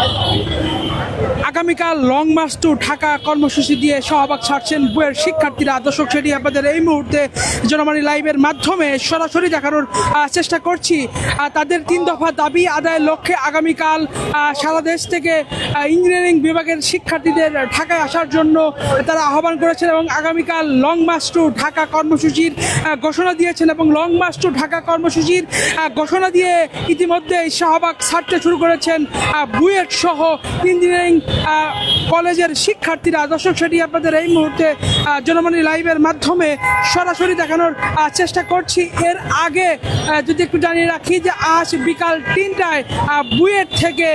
Thank you. আগামীকাল long march to Dhaka কর্মসূচি দিয়ে শাহবাগ ছাড়ছেন বইয়ের শিক্ষার্থীরা। দর্শক, সেটি আপনাদের এই মুহূর্তে জনমানি লাইভের মাধ্যমে সরাসরি দেখানোর চেষ্টা করছি। তাদের তিন দফা দাবি আদায়ের লক্ষ্যে আগামীকাল সারা দেশ থেকে ইঞ্জিনিয়ারিং বিভাগের শিক্ষার্থীদের ঢাকায় আসার জন্য তারা আহ্বান করেছেন এবং আগামীকাল লং মার্চ টু ঢাকা কর্মসূচির ঘোষণা দিয়েছেন এবং লং মার্চ টু ঢাকা কর্মসূচির ঘোষণা দিয়ে ইতিমধ্যে শাহবাগ ছাড়তে শুরু করেছেন বুয়েট সহ ইঞ্জিনিয়ারিং out. কলেজের শিক্ষার্থীরা দর্শক সেটি আপনাদের এই মুহূর্তে আহ, জনমনি লাইভের মাধ্যমে সরাসরি দেখানোর চেষ্টা করছি। এর আগে যদি একটু জানিয়ে রাখি যে আজ বিকাল তিনটায় বুয়েট থেকে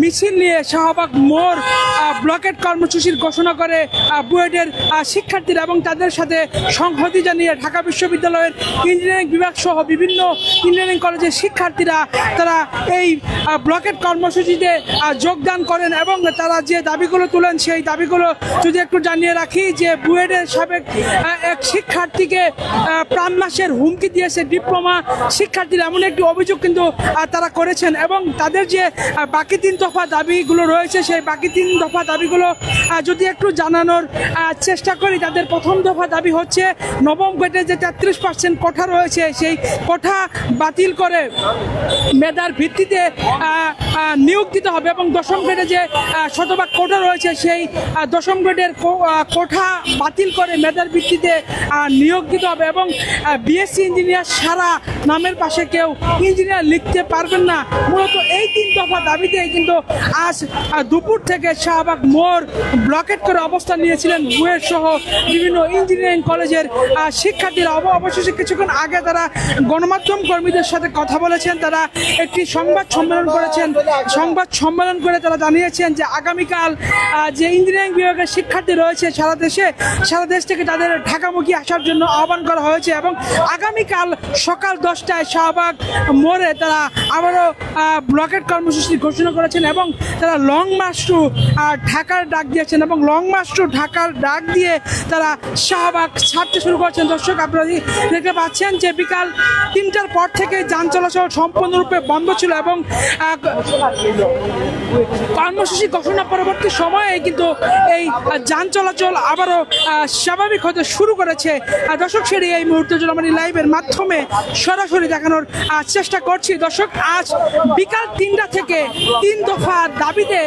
মিছিল নিয়ে শাহবাগ মোড় ব্লকেট কর্মসূচির ঘোষণা করে বুয়েটের শিক্ষার্থীরা এবং তাদের সাথে সংহতি জানিয়ে ঢাকা বিশ্ববিদ্যালয়ের ইঞ্জিনিয়ারিং বিভাগ সহ বিভিন্ন ইঞ্জিনিয়ারিং কলেজের শিক্ষার্থীরা তারা এই ব্লকেট কর্মসূচিতে যোগদান করেন এবং তারা যে দাবিগুলো তুলেন, সেই দাবিগুলো যদি একটু জানিয়ে রাখি যে বুয়েটের সাবেক এক শিক্ষার্থীকে প্রাণনাশের হুমকি দিয়েছে ডিপ্লোমা শিক্ষার্থীরা। এমন একটি অভিযোগ কিন্তু তারা করেছেন এবং তাদের যে বাকি তিন দফা দাবিগুলো রয়েছে, সেই বাকি তিন দফা দাবিগুলো যদি একটু জানানোর চেষ্টা করি, তাদের প্রথম দফা দাবি হচ্ছে নবম গ্রেডে যে তেত্রিশ পার্সেন্ট কোঠা রয়েছে, সেই কোঠা বাতিল করে মেধার ভিত্তিতে নিয়োগ দিতে হবে এবং দশম গ্রেডে যে শতভাগ কোঠা রয়েছে সেই দশম গ্রেডের কোঠা বাতিল করে মেধার ভিত্তিতে নিয়োগ দিতে হবে এবং বিএসসি ইঞ্জিনিয়ার সারা নামের পাশে কেউ ইঞ্জিনিয়ার লিখতে পারবেন না। মূলত এই তিন দফা দাবিতেই কিন্তু আজ দুপুর থেকে শাহবাগ মোড় ব্লকেট করে অবস্থান নিয়েছিলেন বুয়েট সহ বিভিন্ন ইঞ্জিনিয়ারিং কলেজের শিক্ষার্থীরা। অব- অবশেষে কিছুক্ষণ আগে তারা গণমাধ্যম কর্মীদের সাথে কথা বলেছেন। তারা একটি সংবাদ সম্মেলন করেছেন। সংবাদ সম্মেলন করে তারা জানিয়েছেন যে আগামীকাল যে ইঞ্জিনিয়ারিং বিভাগের শিক্ষার্থী রয়েছে সারা দেশে, সারা দেশ থেকে তাদের ঢাকামুখী আসার জন্য আহ্বান করা হয়েছে এবং আগামীকাল সকাল দশটায় শাহবাগ মোড়ে তারা আবারও ব্লকেট কর্মসূচি ঘোষণা করেছেন এবং তারা লং মার্চ টু ঢাকার ডাক দিয়েছেন এবং লং মার্চ টু ঢাকার ডাক দিয়ে তারা শাহবাগ ছাড়তে শুরু করেছেন। দর্শক, আপনারা দেখতে পাচ্ছেন যে বিকাল তিনটার পর থেকে যান চলাচল সম্পূর্ণরূপে বন্ধ ছিল এবং কর্মসূচি ঘোষণা পরবর্তী সময়ে কিন্তু এই যান চলাচল আবারও স্বাভাবিক হতে শুরু করেছে। দর্শক সেটি এই মুহূর্তে জলমানি লাইভের মাধ্যমে সরাসরি দেখানোর চেষ্টা করছি। দর্শক আজ বিকাল তিনটা থেকে তিন দফা দাবিতে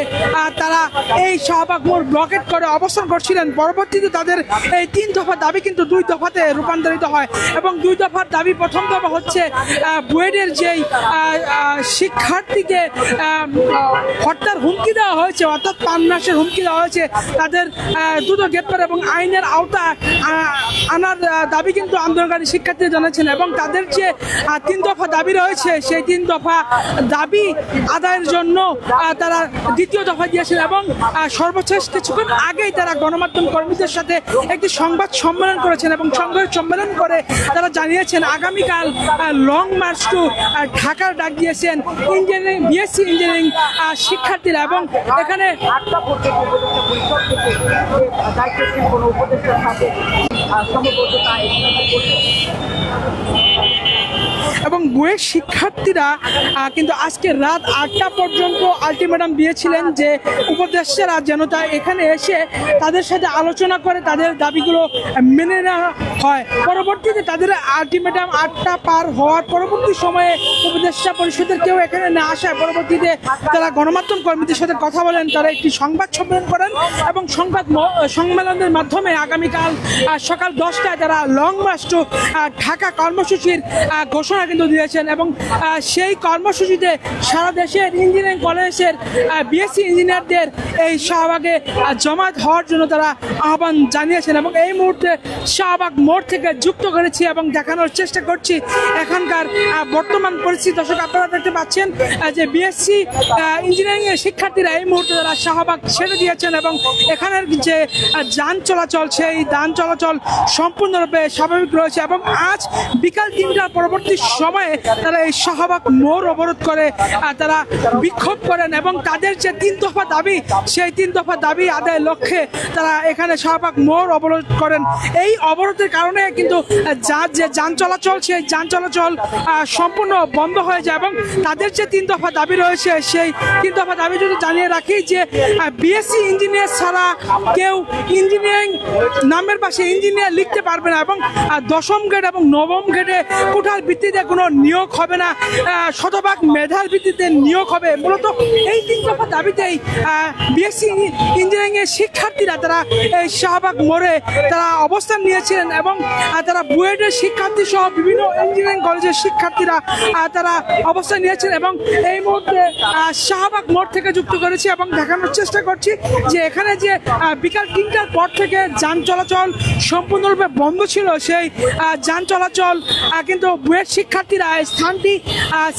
তারা এই শাহবাগ মোড় ব্লকেট করে অবস্থান করছিলেন। পরবর্তীতে তাদের এই তিন দফা দাবি কিন্তু দুই দফাতে রূপান্তরিত হয় এবং দুই দফার দাবি প্রথম দফা হচ্ছে আহ, বুয়েটের যেই শিক্ষার্থীকে হত্যার হুমকি দেওয়া হয়েছে, অর্থাৎ পান্নাসের হুমকি দেওয়া হয়েছে। তাদের দ্রুত গ্রেপ্তার এবং আইনের আওতা আনার দাবি কিন্তু আন্দোলনকারী শিক্ষার্থীরা জানাচ্ছেন এবং তাদের যে তিন দফা দাবি রয়েছে, সেই তিন দফা দাবি আদায়ের জন্য তারা দ্বিতীয় দফা দিয়েছেন এবং সর্বশেষ কিছুক্ষণ আগেই তারা গণমাধ্যম কর্মীদের সাথে একটি সংবাদ সম্মেলন করেছেন এবং সংবাদ সম্মেলন করে তারা জানিয়েছেন, আগামীকাল লং মার্চ টু ঢাকার ডাক দিয়েছেন। ইঞ্জিনিয়ারিং, বিএসসি ইঞ্জিনিয়ারিং শিক্ষার্থীরা এবং এখানে পর্যন্ত উপদেষ্টা থেকে কোনো সাথে সমবদ্ধতা এবং বইয়ের শিক্ষার্থীরা কিন্তু আজকে রাত আটটা পর্যন্ত আলটিমেটাম দিয়েছিলেন যে উপদেষ্টারা যেন তা এখানে এসে তাদের সাথে আলোচনা করে, তাদের দাবিগুলো মেনে নেওয়া হয়। পরবর্তীতে তাদের আলটিমেটাম আটটা পার হওয়ার পরবর্তী সময়ে উপদেষ্টা পরিষদের কেউ এখানে না আসায় পরবর্তীতে তারা গণমাধ্যম কর্মীদের সাথে কথা বলেন, তারা একটি সংবাদ সম্মেলন করেন এবং সংবাদ সম্মেলনের মাধ্যমে আগামীকাল সকাল দশটায় তারা লং মার্চ টু ঢাকা কর্মসূচির ঘোষণা কিন্তু দিয়েছেন এবং সেই কর্মসূচিতে সারা দেশের ইঞ্জিনিয়ারিং কলেজের বিএসসি ইঞ্জিনিয়ারদের এই শাহবাগে জমায়েত হওয়ার জন্য তারা আহ্বান জানিয়েছেন এবং এই মুহূর্তে শাহবাগ মোড় থেকে যুক্ত করেছি এবং দেখানোর চেষ্টা করছি এখানকার বর্তমান পরিস্থিতি। দর্শক, আপনারা দেখতে পাচ্ছেন যে বিএসসি ইঞ্জিনিয়ারিং এর শিক্ষার্থীরা এই মুহূর্তে তারা শাহবাগ ছেড়ে দিয়েছেন এবং এখানের যে যান চলাচল, সেই যান চলাচল সম্পূর্ণরূপে স্বাভাবিক রয়েছে এবং আজ বিকাল তিনটার পরবর্তী সময়ে তারা এই শাহবাগ মোড় অবরোধ করে তারা বিক্ষোভ করেন এবং তাদের যে তিন দফা দাবি, সেই তিন দফা দাবি আদায়ের লক্ষ্যে তারা এখানে শাহবাগ মোড় অবরোধ করেন। এই অবরোধের কারণে কিন্তু যা যে যান চলাচল, সেই যান চলাচল সম্পূর্ণ বন্ধ হয়ে যায় এবং তাদের যে তিন দফা দাবি রয়েছে, সেই তিন দফা দাবি যদি জানিয়ে রাখি যে বিএসসি ইঞ্জিনিয়ার ছাড়া কেউ ইঞ্জিনিয়ারিং নামের পাশে ইঞ্জিনিয়ার লিখতে পারবে না এবং দশম গ্রেড এবং নবম গ্রেডে কোঠার ভিত্তিতে কোনো নিয়োগ হবে না শতভাগ মেধার ভিত্তিতে নিয়োগ হবে। মূলত এই তিন দফা দাবিতেই বিএসসি ইঞ্জিনিয়ারিংয়ের শিক্ষার্থীরা তারা, এই শাহবাগ মোড়ে তারা অবস্থান নিয়েছিলেন এবং তারা বুয়েটের শিক্ষার্থী সহ বিভিন্ন ইঞ্জিনিয়ারিং কলেজের শিক্ষার্থীরা তারা অবস্থান নিয়েছেন এবং এই মুহূর্তে শাহবাগ মোড় থেকে যুক্ত করেছি এবং দেখানোর চেষ্টা করছি যে এখানে যে বিকাল তিনটার পর থেকে যান চলাচল সম্পূর্ণরূপে বন্ধ ছিল, সেই যান চলাচল কিন্তু বুয়েট শিক্ষার্থীরা স্থানটি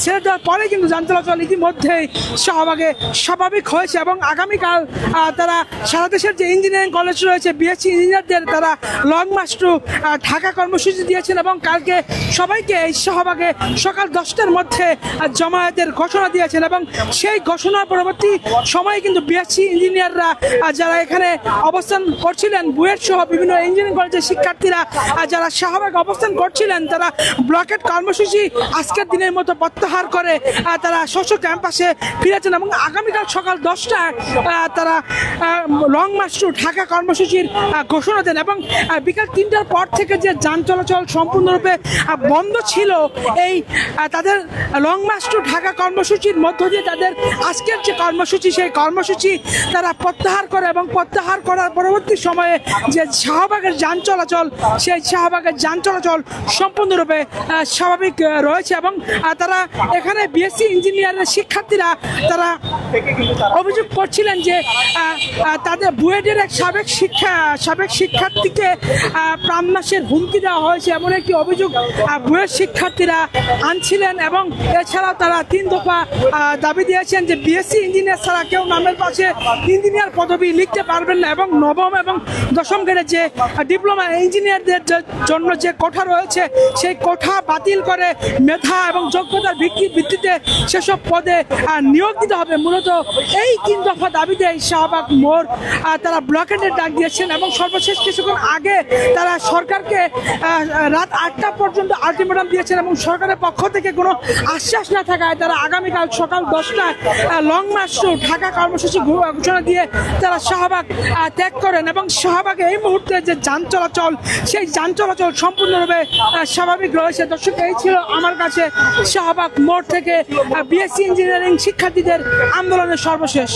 ছেড়ে দেওয়ার পরে কিন্তু যান চলাচল ইতিমধ্যেই শাহবাগে স্বাভাবিক হয়েছে এবং আগামীকাল তারা সারা দেশের যে ইঞ্জিনিয়ারিং কলেজ রয়েছে বিএসসি ইঞ্জিনিয়ারদের তারা লং মার্চ টু ঢাকা কর্মসূচি দিয়েছেন এবং কালকে সবাইকে এই শাহবাগে সকাল দশটার মধ্যে জমায়েতের ঘোষণা দিয়েছেন এবং সেই ঘোষণা পরবর্তী সময়ে কিন্তু বিএসসি ইঞ্জিনিয়াররা যারা এখানে অবস্থান করছিলেন, বুয়েট সহ বিভিন্ন ইঞ্জিনিয়ারিং কলেজের শিক্ষার্থীরা যারা শাহবাগে অবস্থান করছিলেন, তারা ব্লকেট কর্মসূচি আজকের দিনের মতো প্রত্যাহার করে তারা শস্য ক্যাম্পাসে ফিরেছেন এবং আগামীকাল সকাল দশটায় তারা লং মার্চ টু ঢাকা কর্মসূচির ঘোষণা দেন এবং বিকাল তিনটার পর থেকে যে যান চলাচল সম্পূর্ণরূপে বন্ধ ছিল, এই তাদের লং মার্চ টু ঢাকা কর্মসূচির মধ্য দিয়ে তাদের আজকের যে কর্মসূচি, সেই কর্মসূচি তারা প্রত্যাহার করে এবং প্রত্যাহার করার পরবর্তী সময়ে যে শাহবাগের যান চলাচল, সেই শাহবাগের যান চলাচল সম্পূর্ণরূপে স্বাভাবিক রয়েছে এবং তারা এখানে বিএসসি ইঞ্জিনিয়ারের শিক্ষার্থীরা তারা অভিযোগ করছিলেন যে তাদের বুয়েটের এক সাবেক শিক্ষা, সাবেক শিক্ষার্থীকে প্রাণনাশের হুমকি দেওয়া হয়েছে এমন একটি অভিযোগ বুয়েট শিক্ষার্থীরা আনছিলেন এবং এছাড়াও তারা তিন দফা দাবি দিয়েছেন যে বিএসসি ইঞ্জিনিয়ার ছাড়া কেউ নামের পাশে ইঞ্জিনিয়ার পদবি লিখতে পারবেন না এবং নবম এবং দশম গ্রেডের যে ডিপ্লোমা ইঞ্জিনিয়ারদের জন্য যে কোঠা রয়েছে, সেই কোঠা বাতিল করে মেধা এবং যোগ্যতার ভিত্তি ভিত্তিতে সেসব পদে নিয়োগ দিতে হবে। মূলত এই তিন দফা দাবিতে শাহবাগ মোড় তারা ব্লকেটের ডাক দিয়েছেন এবং সর্বশেষ কিছুক্ষণ আগে তারা সরকারকে রাত আটটা পর্যন্ত আলটিমেটাম দিয়েছেন এবং সরকারের পক্ষ থেকে কোনো আশ্বাস না থাকায় তারা আগামীকাল সকাল দশটায় লং মার্চ ঢাকা কর্মসূচি ঘোষণা দিয়ে তারা শাহবাগ ত্যাগ করেন এবং শাহবাগে এই মুহূর্তে যে যান চলাচল, সেই যান চলাচল সম্পূর্ণরূপে স্বাভাবিক রয়েছে। দর্শক, এই ছিল আমার কাছে শাহবাগ মোড় থেকে বিএসসি ইঞ্জিনিয়ারিং শিক্ষার্থীদের আন্দোলনের সর্বশেষ।